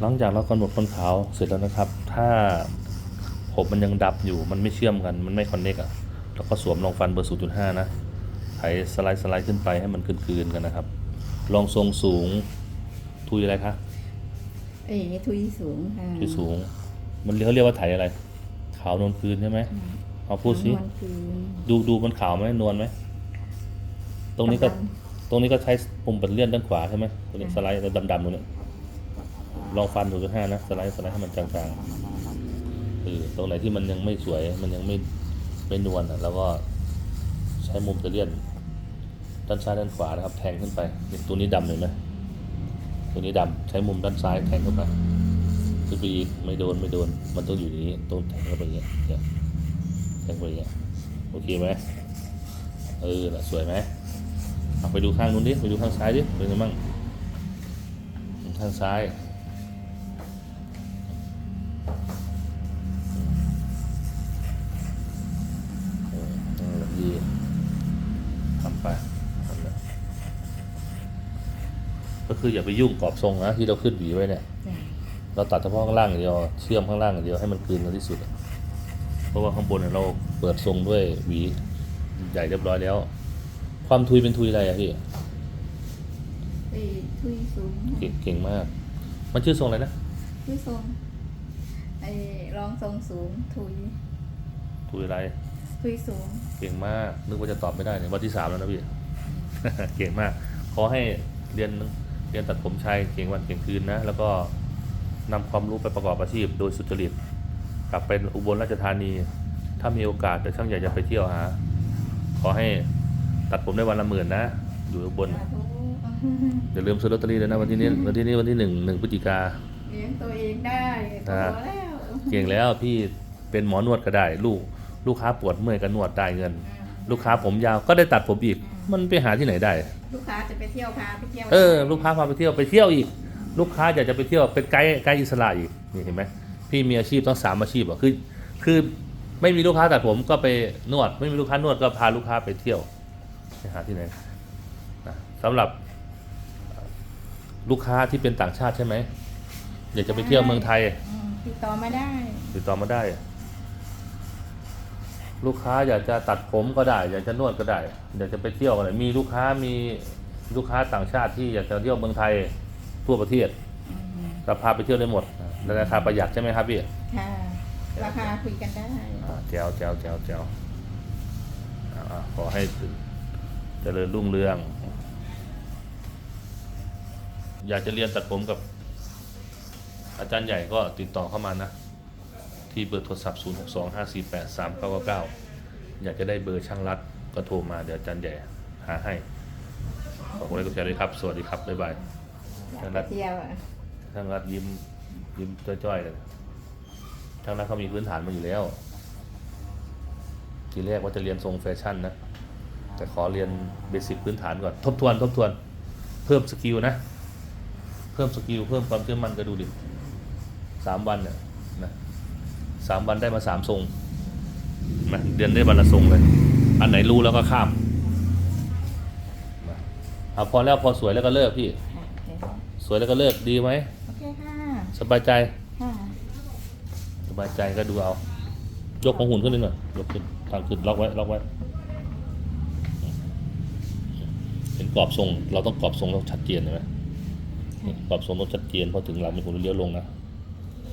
หลังจากเรากำหนดคนขาวเสร็จแล้วนะครับ ถ้าผมมันยังดับอยู่มันไม่เชื่อมกันมันไม่คอนเนคอะเราก็สวมรองฟันเบอร์0.5 นะไถสไลด์สไลด์ขึ้นไปให้มันกลืนๆกันนะครับลองทรงสูงทุยอะไรคะเอ้ยทุยสูงค่ะทุยสูง มันเขาเรียกว่าไถอะไร ขาวนวลคืนใช่ไหมเอาพูดสิมันคือดูดูมันขาวไหมนวลไหมตรงนี้ก็ดตรงนี้ก็ใช้ปุ่มปัดเลื่อนด้านขวาใช่ไหมตรงนี้สไลด์ดำๆตรงนี้ ลองฟันดูจุดห้านะสไลด์สไลด์ให้มันจางๆเออตรงไหนที่มันยังไม่สวย มันยังไม่ไม่นวลอะแล้วก็ใช้มุมตะเลื่อนด้านซ้ายด้านขวานะครับ แทงขึ้นไปตัวนี้ดำเห็นไหมตัวนี้ดำใช้มุมด้านซ้ายแทงเข้าไปขึ้นไปอีกไม่โดนไม่โดน มันต้องอยู่อย่างนี้ต้องแทงเข้าไปอย่างเงี้ยแทงไปอย่างเงี้ยโอเคไหมเออน่ะสวยไหมเอาไปดูข้างนู้นดิไปดูข้างซ้ายดิเป็นไงบ้างข้างซ้าย ไปทำเลยก็คืออย่าไปยุ่งกรอบทรงนะที่เราขึ้นหวีไว้เนี่ย จ้ะเราตัดเฉพาะข้างล่างอย่างเดียวเชื่อมข้างล่างอย่างเดียวให้มันกลืนกันที่สุดอะเพราะว่าข้างบนเนี่ยเราเปิดทรงด้วยหวีใหญ่เรียบร้อยแล้ว ความทุยเป็นทุยอะไรอะพี่เอ้ยทุยสูงเก่งเก่งมาก มันชื่อทรงอะไรนะ ทุยสูงไอ้รองทรงสูงทุยทุยอะไร ทุยสูง เก่งมาก นึกว่าจะตอบไม่ได้เนี่ยวันที่สามแล้วนะพี่ เก่งมาก ขอให้เรียนเรียนตัดผมชายเก่งวันเก่งคืนนะ แล้วก็นำความรู้ไปประกอบอาชีพ โดยสุจริต กลับไปอุบลราชธานี ถ้ามีโอกาสเดี๋ยวช่างใหญ่จะไปเที่ยวหา ขอให้ตัดผมได้วันละหมื่นนะ อยู่อุบลสาธุอย่าลืมซื้อลอตเตอรี่เลยนะวันที่นี้วันที่นี้วันที่หนึ่งหนึ่งพฤศจิกาเลี้ยงตัวเองได้ตัวอ่าแล้ว เก่งแล้วพี่เป็นหมอนวดก็ได้ลูก ลูกค้าปวดเมื่อยก็นวดได้เงิน ลูกค้าผมยาวก็ได้ตัดผมอีก มันไปหาที่ไหนได้ ลูกค้าจะไปเที่ยวพาไปเที่ยวเออลูกค้าพาไปเที่ยวไปเที่ยวอีก ลูกค้าอยากจะไปเที่ยวเป็นไกด์ไกด์อิสระอีกนี่เห็นไหมพี่มีอาชีพต้องสามอาชีพอะคือ คือไม่มีลูกค้าตัดผมก็ไปนวด ไม่มีลูกค้านวดก็พาลูกค้าไปเที่ยวไปหาที่ไหนนะสำหรับลูกค้าที่เป็นต่างชาติใช่ไหมอยากจะไปเที่ยวเมืองไทย อืมติดต่อมาได้ ติดต่อมาได้ ลูกค้าอยากจะตัดผมก็ได้ อยากจะนวดก็ได้อยากจะไปเที่ยวอะไรมีลูกค้ามีลูกค้าต่างชาติที่อยากจะเที่ยวเมืองไทยทั่วประเทศอืมเราพาไปเที่ยวได้หมดในราคาประหยัดใช่ไหมครับพี่ค่ะราคาคุยกันได้อ่าแจวแจวแจวแจวอ่าอ่าขอให้เจริญรุ่งเรือง อยากจะเรียนตัดผมกับ อาจารย์ใหญ่ก็ติดต่อเข้ามานะ ที่เบอร์โทรศัพท์ 0 6 2 5 4 8 3 9 9 9 อยากจะได้เบอร์ช่างรัดก็โทรมาเดี๋ยวอาจารย์ใหญ่หาให้ ขอบคุณที่กดแชร์เลยครับ สวัสดีครับ บ๊ายบายอยากไปเที่ยวอะช่างรัดยิ้มยิ้มจ้อยๆเลยช่างรัดเขามีพื้นฐานมาอยู่แล้ว ทีแรกว่าจะเรียนทรงแฟชั่นนะ แต่ขอเรียนเบสิกพื้นฐานก่อน ทบทวน ทบทวน เพิ่มสกิลนะ เพิ่มสกิล เพิ่มความเชื่อมั่นก็ดูดิสามวันเนี่ยนะ สามวันได้มาสามทรงนะเดือนได้วันละทรงเลย อันไหนรู้แล้วก็ข้ามนะเอาพอแล้วพอสวยแล้วก็เลิกพี่ค่ะโอเคสวยแล้วก็เลิกดีไหมโอเคค่ะสบายใจค่ะสบายใจก็ดูเอา ยกของหุ่นขึ้นนิดหน่อยยกขึ้นทางขึ้นล็อกไว้ล็อกไว้เห็นกรอบทรง เราต้องกรอบทรงเราชัดเจนใช่ไหมนี่กรอบทรงต้องชัดเจนพอถึงหลังเป็นหุ่นเลี้ยวลงนะ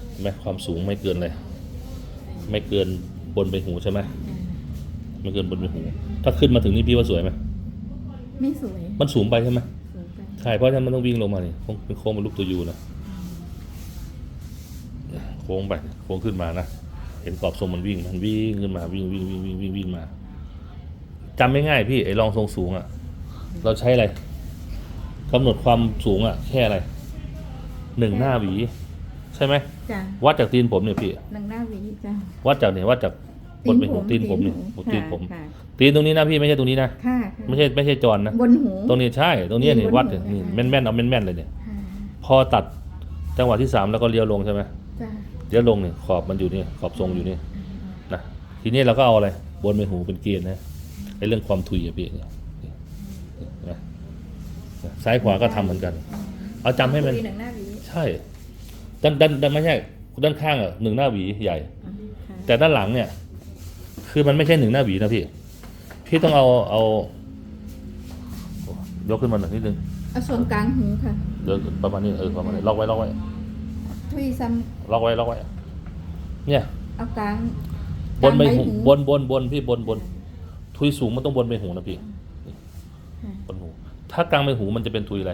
เห็นไหมความสูงไม่เกินเลย ไม่เกินบนใบหูใช่ไหมอืมไม่เกินบนใบหู ถ้าขึ้นมาถึงนี่พี่ว่าสวยไหมไม่สวย มันสูงไปใช่ไหมสูงไปใช่เพราะฉะนั้นมันต้องวิ่งลงมานี่โค้งเป็นโค้งเป็นลูกตัวยูนะโค้งไปโค้งขึ้นมานะเห็นกรอบทรงมันวิ่งมันวิ่งขึ้นมาวิ่งวิ่งวิ่งวิ่งวิ่งวิ่งมาจำไม่ง่ายพี่ไอ้รองทรงสูงอะ่ะ เราใช้อะไรกำหนดความสูงอะ่ะ แค่อะไรหนึ่งหน้าหวี ใช่ไหม จ้ะวัดจากตีนผมเนี่ยพี่หนังหน้าหวีจ้ะวัดจากเนี่ยวัดจากบนเป็นหูตีนผมเนี่ยค่ะตีนผม ค่ะตีนตรงนี้นะพี่ไม่ใช่ตรงนี้นะ ค่ะไม่ใช่ไม่ใช่จรนะ บนหู ตรงนี้ใช่ ตรงนี้เนี่ยตีนบนวัดเนี่ยหูนี่นะคะแม่นแม่นๆเอาแม่นแม่นๆเลยเนี่ย ค่ะพอตัดจังหวะที่สามแล้วก็เลี้ยวลงใช่ไหมจ้ะเลี้ยวลงเนี่ยขอบมันอยู่นี่ขอบทรงอยู่นี่นะทีนี้เราก็เอาอะไรบนใบหูเป็นเกณฑ์นะไอ้เรื่องความทุยอะพี่เนี่ยเห็นไหมซ้ายขวาก็ทำเหมือนกัน เอาจำให้มันหนังหน้าหวีใช่จ ด้านด้านด้านไม่ใช่ด้านข้างอะหนึ่งหน้าหวีใหญ่อืมค่ะแต่ด้านหลังเนี่ย คือมันไม่ใช่หนึ่งหน้าหวีนะพี่ พี่ต้องเอาเอาโอ้ยกขึ้นมาหน่อยนิดนึงเอาส่วนกลางหูค่ะเดี๋ยวประมาณนี้เออประมาณนี้ล็อกไว้ล็อกไว้ทุยซ้ล็อกไว้ล็อกไว้ เนี่ยำเอากลางบนใบหูกลางบนบนบนพี่บนบน ทุยสูงมันต้องบนใบหูนะพี่ค่ะบนหู ถ้ากลางใบหูมันจะเป็นทุยอะไร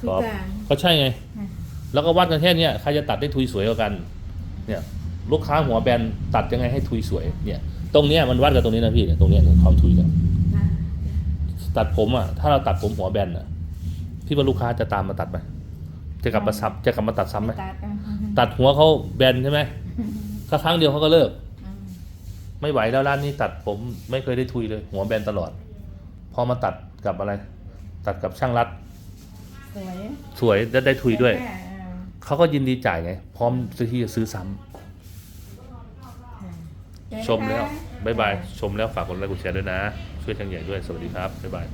ทุยกลางก็ใช่ไง ค่ะ แล้วก็วัดกันแค่เนี้ยใครจะตัดได้ทุยสวยกว่ากัน เนี่ยลูกค้าหัวแบนตัดยังไงให้ทุยสวย เนี่ย ตรงเนี้ยมันวัดกับตรงนี้นะพี่เนี่ยตรงเนี้ยเนี่ยความทุยเนี่ยค่ะตัดผมอะถ้าเราตัดผมหัวแบนอะพี่ว่าลูกค้าจะตามมาตัดไหมจะกลับมาซ้ำจะกลับมาตัดซ้ำไหมตัดอะตัดหัวเขาแบนใช่ไหมแค่ครั้งเดียวเขาก็เลิกอืมไม่ไหวแล้วร้านนี้ตัดผมไม่เคยได้ทุยเลย หัวแบนตลอด พอมาตัดกับอะไร ตัดกับช่างรัด สวยสวยและได้ทุยด้วยแค่อ่า เขาก็ยินดีจ่ายไง พร้อมที่จะซื้อซ้ำค่ะชมแล้ว บ๊ายบาย ชมแล้วฝากกดไลค์กดแชร์ด้วยนะ ช่วยช่างใหญ่ด้วย สวัสดีครับ บ๊ายบาย